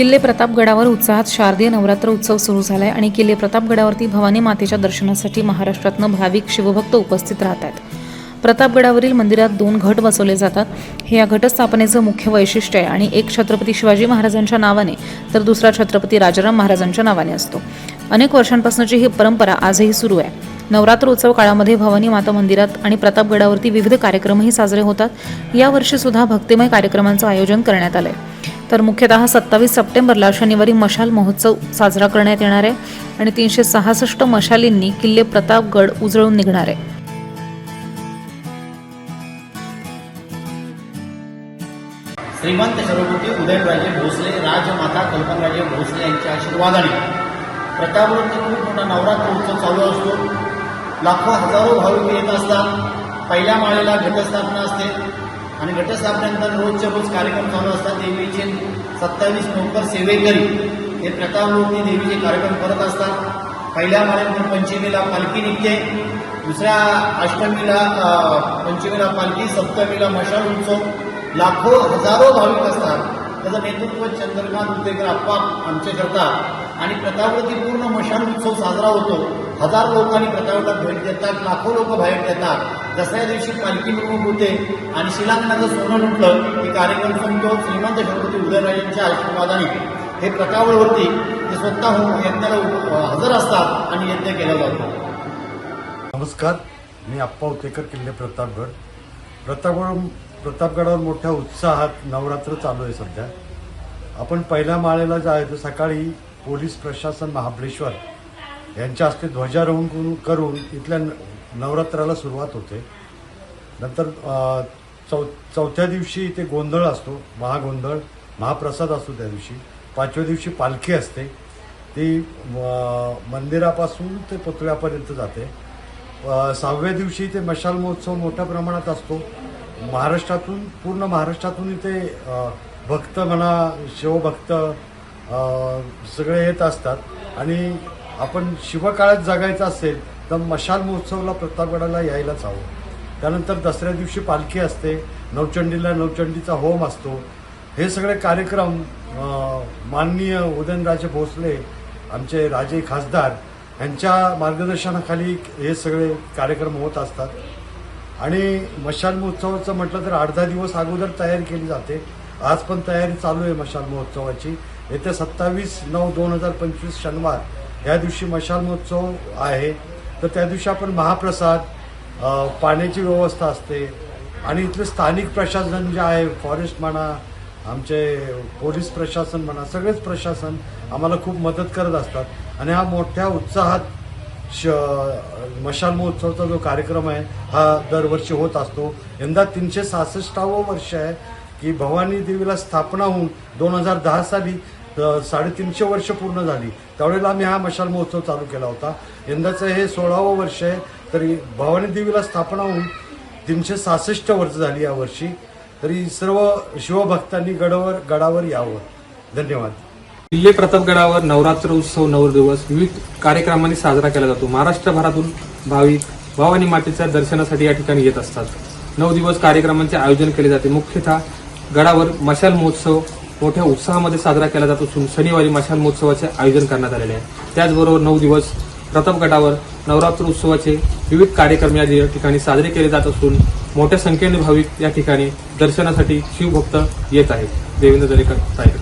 किल्ले प्रतापगडावर उत्साहात शारदीय नवरात्र उत्सव सुरू झालाय आणि किल्ले प्रतापगडावरती भवानी मातेच्या दर्शनासाठी महाराष्ट्रातनं भाविक शिवभक्त उपस्थित राहत आहेत प्रतापगडावरील मंदिरात दोन घट बसवले जातात. हे या घटस्थापनेचं मुख्य वैशिष्ट्य आहे आणि एक छत्रपती शिवाजी महाराजांच्या नावाने तर दुसरा छत्रपती राजाराम महाराजांच्या नावाने असतो. अनेक वर्षांपासूनची ही परंपरा आजही सुरू आहे. नवरात्र उत्सव काळामध्ये भवानी माता मंदिरात आणि प्रतापगडावरती विविध कार्यक्रमही साजरे होतात. यावर्षी सुद्धा भक्तिमय कार्यक्रमांचं आयोजन करण्यात आलं आहे तर मुख्यतः सत्तावीस सप्टेंबरला शनिवारी मशाल महोत्सव साजरा करण्यात येणार आहे आणि तीनशे सहासष्ट मशालींनी किल्ले प्रतापगड उजळून निघणार आहे. श्रीमंत छत्रपती उदयनराजे भोसले राजमाता कल्पनराजे भोसले यांच्या आशीर्वादाने. प्रतापवरती खूप मोठा नवरात्र उत्सव चालू असतो. लाखो हजारो भाविक येत असतात. पहिल्या माळेला घटस्थापना असते. आणि घटस्थापनेनंतर रोजच्या रोज कार्यक्रम चालू असतात. देवीचे सत्तावीस नोकर सेवेकरी हे प्रतापमूर्ती देवीचे कार्यक्रम करत असतात. पहिल्या माळेनंतर पंचमीला पालखी निघते. दुसऱ्या अष्टमीला पंचमीला पालखी सप्तमीला मशाल उत्सव. लाखो हजारो भाविक असतात. त्याचं नेतृत्व चंद्रकांत उद्देकर आप्पा आमचे करतात. आणि प्रतापवरती पूर्ण मशाल उत्सव साजरा होतो. हजार लोकांनी प्रतापगडात भेट देतात. लाखो लोक बाहेर देतात दसऱ्या दिवशी पालखी मिरवणूक होते आणि शिलांगणाचं सोनं लुटलं. की कार्यक्रम संपतो. श्रीमंत छत्रपती उदयराजांच्या आशीर्वादाने. हे प्रतापगडवरती ते स्वतः यज्ञाला हजर असतात आणि यज्ञ केला जातो. नमस्कार. मी आप्पा उतेकर किल्ले प्रतापगड. प्रतापगड प्रतापगडावर मोठ्या उत्साहात नवरात्र चालू आहे सध्या. आपण पहिल्या माळेला जायचं सकाळी पोलीस प्रशासन महाबळेश्वर यांच्या हस्ते ध्वजारोहण करून इथल्या नवरात्राला सुरुवात होते. नंतर चौ चौथ्या दिवशी इथे गोंधळ असतो महागोंधळ महाप्रसाद असतो त्या दिवशी. पाचव्या दिवशी पालखी असते. ती मंदिरापासून ते पुतळ्यापर्यंत जाते. सहाव्या दिवशी इथे मशाल महोत्सव मोठ्या प्रमाणात असतो. महाराष्ट्रातून पूर्ण महाराष्ट्रातून इथे भक्त म्हणा शिवभक्त सगळे येत असतात. आणि आपण शिवकाळात जगायचं असेल तर मशाल महोत्सवला प्रतापगडाला यायलाच हवं. त्यानंतर दसऱ्या दिवशी पालखी असते नवचंडीला नवचंडीचा होम असतो. हे सगळे कार्यक्रम माननीय उदयनराजे भोसले आमचे राजे खासदार यांच्या मार्गदर्शनाखाली हे सगळे कार्यक्रम होत असतात. आणि मशाल महोत्सवाचं म्हटलं तर आठ दहा दिवस अगोदर तयारी केली जाते. आज पण तयारी चालू आहे मशाल महोत्सवाची. येत्या सत्तावीस नऊ दोन हजार पंचवीस शनिवार या दिवशी मशाल महोत्सव आहे. तर त्या दिवशी आपण महाप्रसाद पाण्याची व्यवस्था असते. आणि इथले स्थानिक प्रशासन जे आहे फॉरेस्ट म्हणा आमचे पोलीस प्रशासन म्हणा सगळेच प्रशासन आम्हाला खूप मदत करत असतात. आणि हा मोठ्या उत्साहात श मशाल महोत्सवचा जो कार्यक्रम आहे हा दरवर्षी होत असतो. यंदा तीनशे सहासष्टावं वर्ष आहे की भवानी देवीला स्थापना होऊन दोन हजार दहा साली साडेतीनशे वर्ष पूर्ण झाली. त्यावेळेला आम्ही हा मशाल महोत्सव चालू केला होता. यंदाचं हे सोळावं वर्ष आहे. तरी भवानी देवीला स्थापना होऊन तीनशे सहासष्ट वर्ष झाली यावर्षी तरी सर्व शिवभक्तांनी गडावर गडावर यावं. धन्यवाद. किल्ले प्रतापगडावर नवरात्र उत्सव नऊ दिवस विविध कार्यक्रमांनी साजरा केला जातो. महाराष्ट्रभरातून भाविक भवानी मातेच्या दर्शनासाठी या ठिकाणी येत असतात. नऊ दिवस कार्यक्रमांचे आयोजन केले जाते. मुख्यतः गडावर मशाल महोत्सव मोठ्या उत्साहामध्ये साजरा केला जात. असून शनिवारी मशाल महोत्सवाचे आयोजन करण्यात आलेले आहे. त्याचबरोबर नऊ दिवस प्रतापगडावर नवरात्र उत्सवाचे विविध कार्यक्रम या ठिकाणी साजरे केले जात असून मोठ्या संख्येने भाविक या ठिकाणी दर्शनासाठी शिवभक्त येत आहेत. देवेंद्र दरेकर साहेब